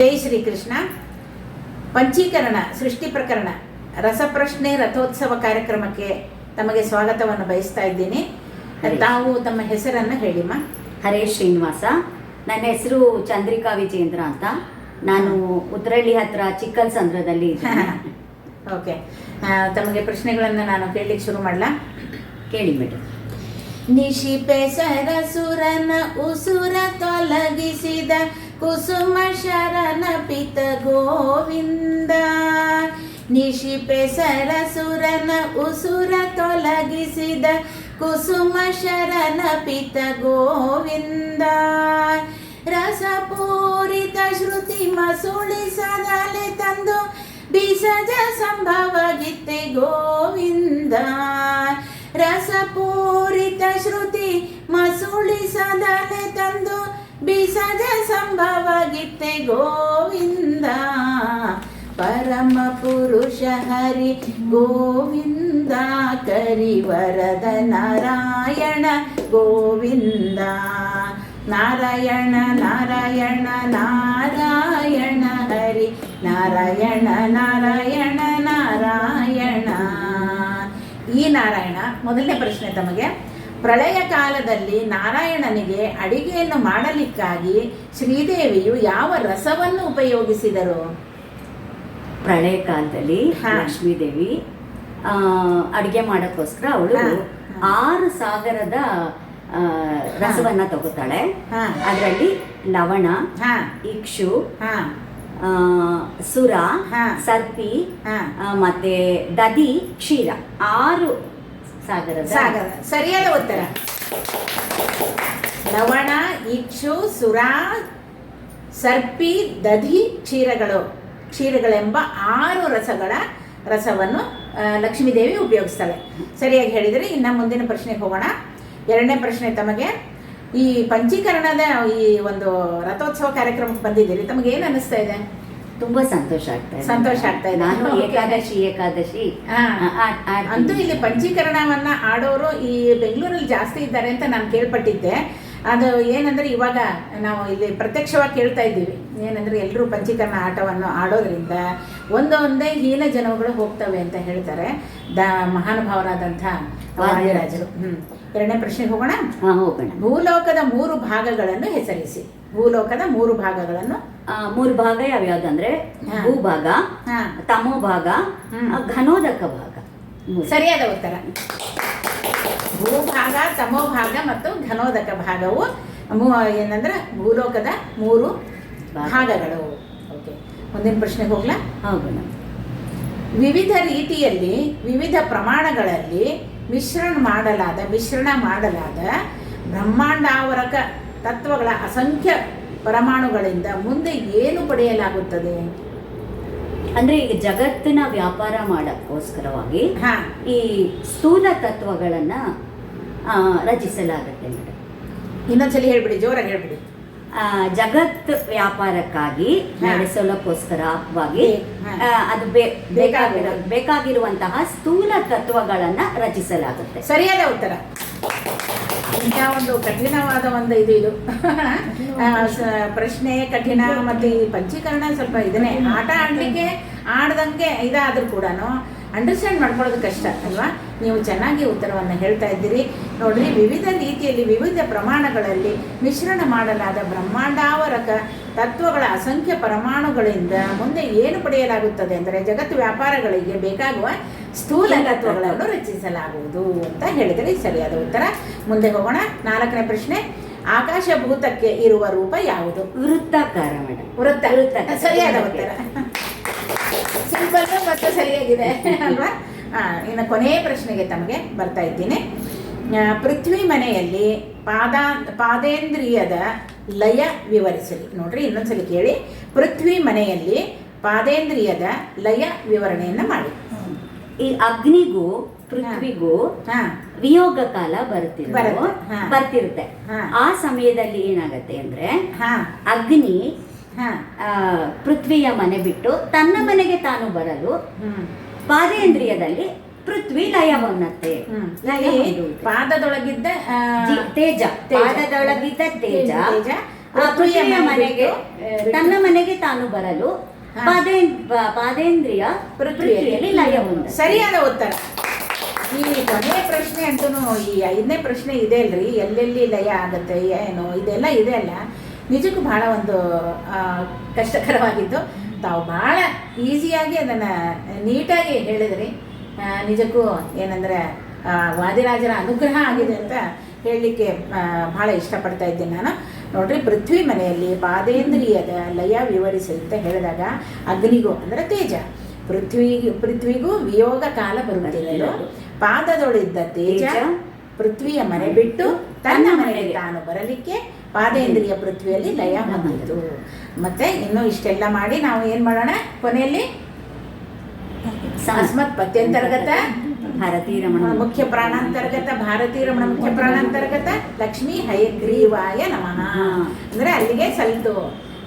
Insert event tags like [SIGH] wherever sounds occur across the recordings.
ಜೈ ಶ್ರೀಕೃಷ್ಣ. ಪಂಚೀಕರಣ ಸೃಷ್ಟಿ ಪ್ರಕರಣ ರಸಪ್ರಶ್ನೆ ರಥೋತ್ಸವ ಕಾರ್ಯಕ್ರಮಕ್ಕೆ ತಮಗೆ ಸ್ವಾಗತವನ್ನು ಬಯಸ್ತಾ ಇದ್ದೀನಿ. ತಾವು ತಮ್ಮ ಹೆಸರನ್ನು ಹೇಳಿಮ್ಮ ಹರೇ ಶ್ರೀನಿವಾಸ. ನನ್ನ ಹೆಸರು ಚಂದ್ರಿಕಾ ವಿಜೇಂದ್ರ ಅಂತ. ನಾನು ಉದ್ರಳ್ಳಿ ಹತ್ರ ಚಿಕ್ಕಲ್ಸಂದ್ರದಲ್ಲಿ ಓಕೆ [LAUGHS] ತಮಗೆ ಪ್ರಶ್ನೆಗಳನ್ನು ನಾನು ಕೇಳಲಿಕ್ಕೆ ಶುರು ಮಾಡಲ? ಕೇಳಿ ಮೇಡಮ್. ನಿಶಿಪೆ ಸರಸುರನ ಉಸುರ ತೊಲಗಿಸಿದ ಕುಸುಮ ಶರಣ ಪಿತ ಗೋವಿಂದ ನಿಶಿಪೆ ಸರಸುರನ ಉಸುರ ತೊಲಗಿಸಿದ ಕುಸುಮ ಶರಣ ಪಿತ ಗೋವಿಂದ ರಸಪೂರಿತ ಶ್ರುತಿ ಮಸುಳಿಸದಲೆ ತಂದು ಬಿಸಜ ಸಂಭವ ಗೀತೆ ಗೋವಿಂದ ರಸಪೂರಿತ ಶ್ರುತಿ ಮಸುಳಿಸದಲೆ ತಂದು ಬಿಸಜ ಸಂಭವ ಗೋವಿಂದ, ಪರಮ ಪುರುಷ ಹರಿ ಗೋವಿಂದ, ಕರಿವರದ ನಾರಾಯಣ ಗೋವಿಂದ. ನಾರಾಯಣ ನಾರಾಯಣ ನಾರಾಯಣ ಹರಿ, ನಾರಾಯಣ ನಾರಾಯಣ ನಾರಾಯಣ. ಈ ನಾರಾಯಣ ಮೊದಲನೇ ಪ್ರಶ್ನೆ ತಮಗೆ. ಪ್ರಳಯ ಕಾಲದಲ್ಲಿ ನಾರಾಯಣನಿಗೆ ಅಡಿಗೆಯನ್ನು ಮಾಡಲಿಕ್ಕಾಗಿ ಶ್ರೀದೇವಿಯು ಯಾವ ರಸವನ್ನು ಉಪಯೋಗಿಸಿದರು? ಪ್ರಳಯ ಕಾಲದಲ್ಲಿ. ಲಕ್ಷ್ಮೀದೇವಿ ಅಡಿಗೆ ಮಾಡೋಕ್ಕೋಸ್ಕರ ಅವಳು. ಆರು ಸಾಗರದ ರಸವನ್ನ ತಗೋತಾಳೆ. ಅದರಲ್ಲಿ ಲವಣ ಹಾ. ಇಕ್ಷು ಸುರ. ಸರ್ಪಿ ಮತ್ತೆ ದದಿ ಕ್ಷೀರ. ಆರು ಸಾಗರ. ಸರಿಯಾದ ಉತ್ತರ. ಲವಣ ಇಕ್ಷು ಸುರಾ ಸರ್ಪಿ ದಧಿ ಕ್ಷೀರಗಳು. ಕ್ಷೀರಗಳೆಂಬ ಆರು ರಸಗಳ ರಸವನ್ನು ಲಕ್ಷ್ಮೀದೇವಿ ಉಪಯೋಗಿಸ್ತಾಳೆ. ಸರಿಯಾಗಿ ಹೇಳಿದರೆ ಇನ್ನು ಮುಂದಿನ ಪ್ರಶ್ನೆಗೆ ಹೋಗೋಣ. ಎರಡನೇ ಪ್ರಶ್ನೆ ತಮಗೆ ಈ ಪಂಚೀಕರಣದ ಈ ಒಂದು ರಥೋತ್ಸವ ಕಾರ್ಯಕ್ರಮಕ್ಕೆ ಬಂದಿದ್ದೀರಿ ತಮಗೇನು ಏನು ಅನ್ನಿಸ್ತಾ ಇದೆ? ತುಂಬಾ ಸಂತೋಷ ಆಗ್ತಾ ಇದೆ ಸಂತೋಷ ಆಗ್ತಾ ಇದೆ. ನಾನು ಏಕಾದಶಿ ಏಕಾದಶಿ ಅಂತೂ ಇಲ್ಲಿ ಪಂಚೀಕರಣವನ್ನ ಆಡೋರು ಈ ಬೆಂಗಳೂರಲ್ಲಿ ಜಾಸ್ತಿ ಇದ್ದಾರೆ ಅಂತ ನಾನು ಕೇಳ್ಪಟ್ಟಿದ್ದೆ ಅದು ಏನಂದ್ರೆ ಇವಾಗ ನಾವು ಇಲ್ಲಿ ಪ್ರತ್ಯಕ್ಷವಾಗಿ ಕೇಳ್ತಾ ಇದ್ದೀವಿ ಏನಂದ್ರೆ ಎಲ್ಲರೂ ಪಂಚೀಕರಣ ಆಟವನ್ನು ಆಡೋದ್ರಿಂದ ಒಂದೊಂದೇ ಹೀನ ಜನಗಳು ಹೋಗ್ತವೆ ಅಂತ ಹೇಳ್ತಾರೆ ದ ಮಹಾನುಭಾವರಾದಂಥ ವಾದಿರಾಜರು ಹ್ಮ್ ಎರಡನೇ ಪ್ರಶ್ನೆಗೆ ಹೋಗೋಣ ಹೋಗೋಣ ಭೂಲೋಕದ ಮೂರು ಭಾಗಗಳನ್ನು ಹೆಸರಿಸಿ ಭೂಲೋಕದ ಮೂರು ಭಾಗಗಳನ್ನು ಮೂರು ಭಾಗ ಯಾವ್ಯಾವ್ದು ಅಂದ್ರೆ ಭೂಭಾಗ ಭಾಗ ತಮೋ ಭಾಗ ಘನೋದಕ ಭಾಗ. ಸರಿಯಾದ ಉತ್ತರ. ಭೂಭಾಗ ತಮೋಭಾಗ ಮತ್ತು ಘನೋದಕ ಭಾಗವು ಏನಂದ್ರೆ ಭೂಲೋಕದ ಮೂರು ಭಾಗ. ಭಾಗಗಳು. ಓಕೆ ಮುಂದಿನ ಪ್ರಶ್ನೆಗೆ ಹೋಗ್ಲಾ? ಹೋಗೋಣ. ವಿವಿಧ ರೀತಿಯಲ್ಲಿ ವಿವಿಧ ಪ್ರಮಾಣಗಳಲ್ಲಿ ಮಿಶ್ರಣ ಮಾಡಲಾದ ಮಿಶ್ರಣ ಮಾಡಲಾದ ಬ್ರಹ್ಮಾಂಡಾವರಕ ತತ್ವಗಳ ಅಸಂಖ್ಯ ಪರಮಾಣುಗಳಿಂದ ಮುಂದೆ ಏನು ಪಡೆಯಲಾಗುತ್ತದೆ? ಅಂದ್ರೆ ಈಗ ಜಗತ್ತಿನ ವ್ಯಾಪಾರ ಮಾಡಕ್ಕೋಸ್ಕರವಾಗಿ ಈ ಸ್ಥೂಲ ತತ್ವಗಳನ್ನ ರಚಿಸಲಾಗುತ್ತೆ ಮೇಡಮ್ ಇನ್ನೊಂದ್ಸಲಿ ಹೇಳ್ಬಿಡಿ ಜೋರಾಗಿ ಹೇಳ್ಬಿಡಿ. ಆ, ಜಗತ್ ವ್ಯಾಪಾರಕ್ಕಾಗಿ. ನಡೆಸಲಕ್ಕೋಸ್ಕರವಾಗಿ ಅದು ಬೇಕಾಗಿರೋ- ಬೇಕಾಗಿರುವಂತಹ ಸ್ಥೂಲ ತತ್ವಗಳನ್ನ ರಚಿಸಲಾಗುತ್ತೆ. ಸರಿಯಾದ ಉತ್ತರ. ಇಂಥ ಒಂದು ಕಠಿಣವಾದ ಒಂದು ಇದು ಇದು. ಪ್ರಶ್ನೆ ಕಠಿಣ ಮತ್ತೆ ಈ ಪಂಚೀಕರಣ ಸ್ವಲ್ಪ ಇದನ್ನೇ. ಆಟ ಆಡ್ಲಿಕ್ಕೆ ಆಡ್ದಂಗೆ ಇದಾದ್ರೂ ಕೂಡ ಅಂಡರ್ಸ್ಟ್ಯಾಂಡ್ ಮಾಡ್ಕೊಳ್ಳೋದು ಕಷ್ಟ ಅಲ್ವಾ? ನೀವು ಚೆನ್ನಾಗಿ ಉತ್ತರವನ್ನು ಹೇಳ್ತಾ ಇದ್ದೀರಿ. ನೋಡ್ರಿ ವಿವಿಧ ರೀತಿಯಲ್ಲಿ ವಿವಿಧ ಪ್ರಮಾಣಗಳಲ್ಲಿ ಮಿಶ್ರಣ ಮಾಡಲಾದ ಬ್ರಹ್ಮಾಂಡಾವರಕ ತತ್ವಗಳ ಅಸಂಖ್ಯ ಪರಮಾಣುಗಳಿಂದ ಮುಂದೆ ಏನು ಪಡೆಯಲಾಗುತ್ತದೆ ಅಂದರೆ ಜಗತ್ತು ವ್ಯಾಪಾರಗಳಿಗೆ ಬೇಕಾಗುವ ಸ್ಥೂಲ ತತ್ವಗಳನ್ನು ರಚಿಸಲಾಗುವುದು ಅಂತ ಹೇಳಿದರೆ ಸರಿಯಾದ ಉತ್ತರ. ಮುಂದೆ ಹೋಗೋಣ. ನಾಲ್ಕನೇ ಪ್ರಶ್ನೆ ಆಕಾಶಭೂತಕ್ಕೆ ಇರುವ ರೂಪ ಯಾವುದು? ವೃತ್ತಾಕಾರ ಮೇಡಮ್. ವೃತ್ತ. ವೃತ್ತಾಕಾರ. ಸರಿಯಾದ ಉತ್ತರ. ಸಿಂಪಲ್ ಮತ್ತು ಸರಿಯಾಗಿದೆ ಅಲ್ವಾ? ಹಾಂ ಇನ್ನು ಕೊನೆಯ ಪ್ರಶ್ನೆಗೆ ತಮಗೆ ಬರ್ತಾ ಇದ್ದೀನಿ. ಪೃಥ್ವಿ ಮನೆಯಲ್ಲಿ ಪಾದ ಪಾದೇಂದ್ರಿಯದ ಲಯ ವಿವರಿಸಲಿ. ನೋಡ್ರಿ ಇನ್ನೊಂದ್ಸಲಿ ಕೇಳಿ. ಪೃಥ್ವಿ ಮನೆಯಲ್ಲಿ ಪಾದೇಂದ್ರಿಯದ ಲಯ ವಿವರಣೆಯನ್ನು ಮಾಡಿ. ಈ ಅಗ್ನಿಗೂ ಪೃಥ್ವಿಗೂ ಹಾ. ವಿಯೋಗ ಕಾಲ ಬರ್ತಿರೋ. ಬರ್ತಿರುತ್ತೆ. ಆ ಸಮಯದಲ್ಲಿ ಏನಾಗತ್ತೆ ಅಂದ್ರೆ ಹಾ. ಅಗ್ನಿ ಪೃಥ್ವಿಯ ಮನೆ ಬಿಟ್ಟು ತನ್ನ ಮನೆಗೆ ತಾನು ಬರಲು ಪಾದೇಂದ್ರಿಯದಲ್ಲಿ ಪೃಥ್ವಿ ಲಯ ಹೊನ್ನತ್ತೆ ಹ್ಮ್. ಲಯ ಇಲ್ಲಿ ಹೊಂದುತ್ತೆ. ಪಾದದೊಳಗಿದ್ದ ತೇಜ. ಪಾದದೊಳಗಿದ್ದ ತೇಜ. ಪೃಥ್ವಿಯ ಮನೆಗೆ ತನ್ನ ಮನೆಗೆ ತಾನು ಬರಲು. ಪಾದೇಂದ್ರಿಯ ಪೃಥ್ವಿಯಲ್ಲಿ. ಲಯ ಸರಿಯಾದ ಉತ್ತರ. ಈ ಕೊನೆಯ ಪ್ರಶ್ನೆ ಅಂತೂ ಈ ಐದನೇ ಪ್ರಶ್ನೆ ಇದೆ ಅಲ್ರಿ. ಎಲ್ಲೆಲ್ಲಿ ಲಯ ಆಗುತ್ತೆ ಏನು ಇದೆಲ್ಲ ಇದೆ ಅಲ್ಲ. ನಿಜಕ್ಕೂ ಬಹಳ ಒಂದು ಕಷ್ಟಕರವಾಗಿದ್ದು ತಾವು ಬಹಳ ಈಸಿಯಾಗಿ ಅದನ್ನು ನೀಟಾಗಿ ಹೇಳಿದ್ರಿ. ನಿಜಕ್ಕೂ ಏನಂದರೆ ವಾದಿರಾಜರ ಅನುಗ್ರಹ ಆಗಿದೆ ಅಂತ ಹೇಳಲಿಕ್ಕೆ ಭಾಳ ಇಷ್ಟಪಡ್ತಾ ಇದ್ದೀನಿ ನಾನು. ನೋಡ್ರಿ ಪೃಥ್ವಿ ಮನೆಯಲ್ಲಿ ಪಾದೇಂದ್ರಿಯದ ಲಯ ವಿವರಿಸಿ ಅಂತ ಹೇಳಿದಾಗ ಅಗ್ನಿಗೂ ಅಂದರೆ ತೇಜ ಪೃಥ್ವಿಗೂ ಪೃಥ್ವಿಗೂ ವಿಯೋಗ ಕಾಲ ಬರುತ್ತಿರಲು ಪಾದದೊಳಿದ್ದ ತೇಜ ತೇಜ. ಪೃಥ್ವಿಯ ಮನೆ ಬಿಟ್ಟು ತನ್ನ ಮನೆಗೆ. ತಾನು ಬರಲಿಕ್ಕೆ ಪಾದೇಂದ್ರಿಯ ಪೃಥ್ವಿಯಲ್ಲಿ ಲಯ ಹೊಂದಿತು ಮತ್ತೆ ಇನ್ನು ಇಷ್ಟೆಲ್ಲ ಮಾಡಿ ನಾವು ಏನು ಮಾಡೋಣ? ಕೊನೆಯಲ್ಲಿ ಸಾಸ್ಮತ್ ಪತ್ಯಂತರ್ಗತ ಭಾರತೀ ರಮಣ. ಮುಖ್ಯ ಪ್ರಾಣಾಂತರ್ಗತ ಭಾರತೀ ರಮಣ ಮುಖ್ಯ ಪ್ರಾಣಾಂತರ್ಗತ ಲಕ್ಷ್ಮೀ ಹಯಗ್ರೀವಾಯ ನಮಃ. ಅಂದರೆ ಅಲ್ಲಿಗೆ ಸಲ್ತು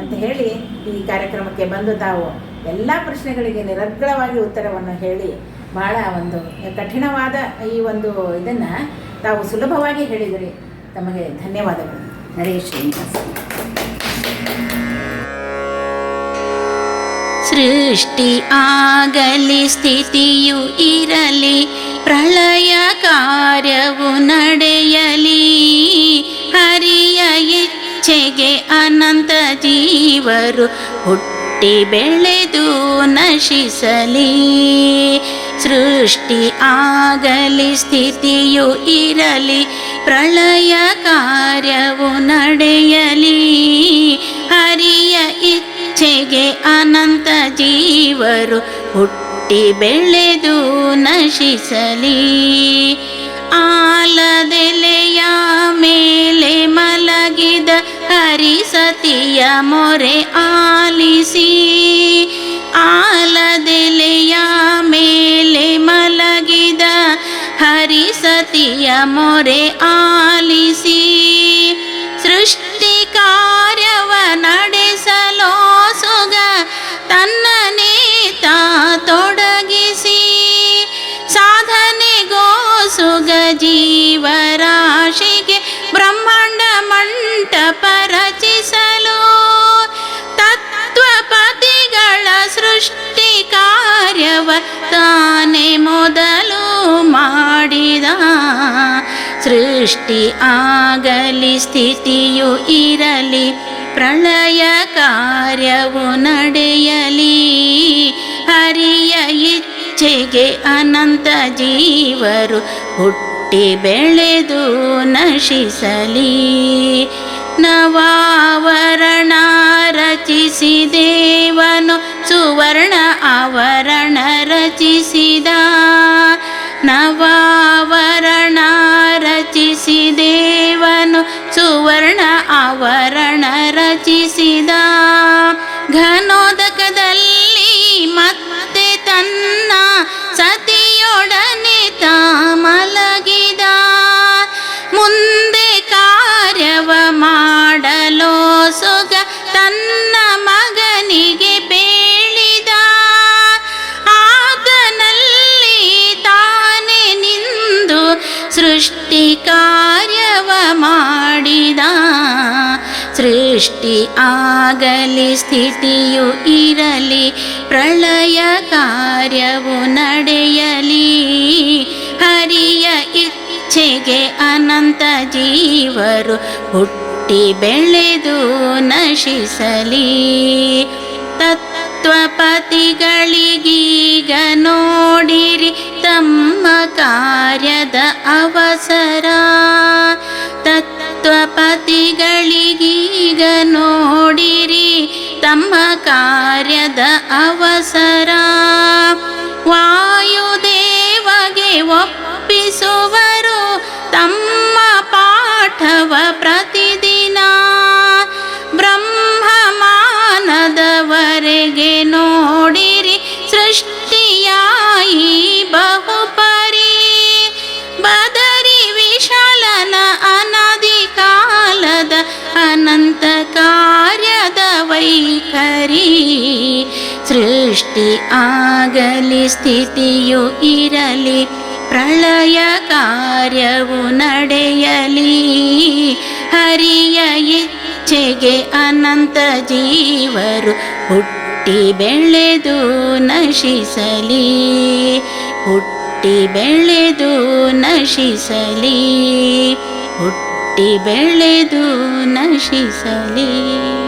ಅಂತ ಹೇಳಿ ಈ ಕಾರ್ಯಕ್ರಮಕ್ಕೆ ಬಂದು ತಾವು ಎಲ್ಲ ಪ್ರಶ್ನೆಗಳಿಗೆ ನಿರರ್ಗಳವಾಗಿ ಉತ್ತರವನ್ನು ಹೇಳಿ ಬಹಳ ಒಂದು ಕಠಿಣವಾದ ಈ ಒಂದು ಇದನ್ನ ತಾವು ಸುಲಭವಾಗಿ ಹೇಳಿದಿರಿ. ತಮಗೆ ಧನ್ಯವಾದಗಳು. ಸೃಷ್ಟಿ ಆಗಲಿ ಸ್ಥಿತಿಯು ಇರಲಿ ಪ್ರಳಯ ಕಾರ್ಯವು ನಡೆಯಲಿ ಹರಿಯ ಇಚ್ಛೆಗೆ ಅನಂತ ಜೀವರು ಹುಟ್ಟಿ ಬೆಳೆದು ನಶಿಸಲಿ. ಸೃಷ್ಟಿ ಆಗಲಿ, ಸ್ಥಿತಿಯು ಇರಲಿ, ಪ್ರಳಯ ಕಾರ್ಯವು ನಡೆಯಲಿ. ಹರಿಯ ಇಚ್ಛೆಗೆ ಅನಂತ ಜೀವರು ಹುಟ್ಟಿ ಬೆಳೆದು ನಶಿಸಲಿ. ಆಲದೆಲೆಯ ಮೇಲೆ ಮಲಗಿದ ಹರಿಸತಿಯ ಮೊರೆ ಆಲಿಸಿ. ಆಲದೆಲೆಯ ಮೇಲೆ ಮಲಗಿದ ಹರಿಸತಿಯ ಮೊರೆ ಆಲಿಸಿ ಸೃಷ್ಟಿ ಕಾರ್ಯವ ತಾನೇ ಮೊದಲು ಮಾಡಿದ ಸೃಷ್ಟಿ ಆಗಲಿ ಸ್ಥಿತಿಯು ಇರಲಿ, ಪ್ರಳಯ ಕಾರ್ಯವು ನಡೆಯಲಿ. ಹರಿಯ ಇಚ್ಛೆಗೆ ಅನಂತ ಜೀವರು ಹುಟ್ಟಿ ಬೆಳೆದು ನಶಿಸಲಿ. ನವಾವರಣ ರಚಿಸಿ ದೇವನು ಸುವರ್ಣ ಆವರಣ ರಚಿಸಿದ ಸೃಷ್ಟಿ ಆಗಲಿ, ಸ್ಥಿತಿಯು ಇರಲಿ, ಪ್ರಳಯ ಕಾರ್ಯವು ನಡೆಯಲಿ. ಹರಿಯ ಇಚ್ಛೆಗೆ ಅನಂತ ಜೀವರು ಹುಟ್ಟಿ ಬೆಳೆದು ನಶಿಸಲಿ. ತತ್ವಪತಿಗಳಿಗೀಗ ನೋಡಿರಿ ತಮ್ಮ ಕಾರ್ಯದ ಅವಸರ. ಅವಸರ ವಾಯುದೇವಗೆ ಒಪ್ಪಿಸುವರು. ತಮ್ಮ ಪಾಠವ ಪ್ರತಿದಿನ ಸೃಷ್ಟಿ ಆಗಲಿ, ಸ್ಥಿತಿಯು ಇರಲಿ, ಪ್ರಳಯ ಕಾರ್ಯವು ನಡೆಯಲಿ. ಹರಿಯ ಇಚ್ಛೆಗೆ ಅನಂತ ಜೀವರು ಹುಟ್ಟಿ ಬೆಳೆದು ನಶಿಸಲಿ. ಹುಟ್ಟಿ ಬೆಳೆದು ನಶಿಸಲಿ. ಹುಟ್ಟಿ ಬೆಳೆದು ನಶಿಸಲಿ.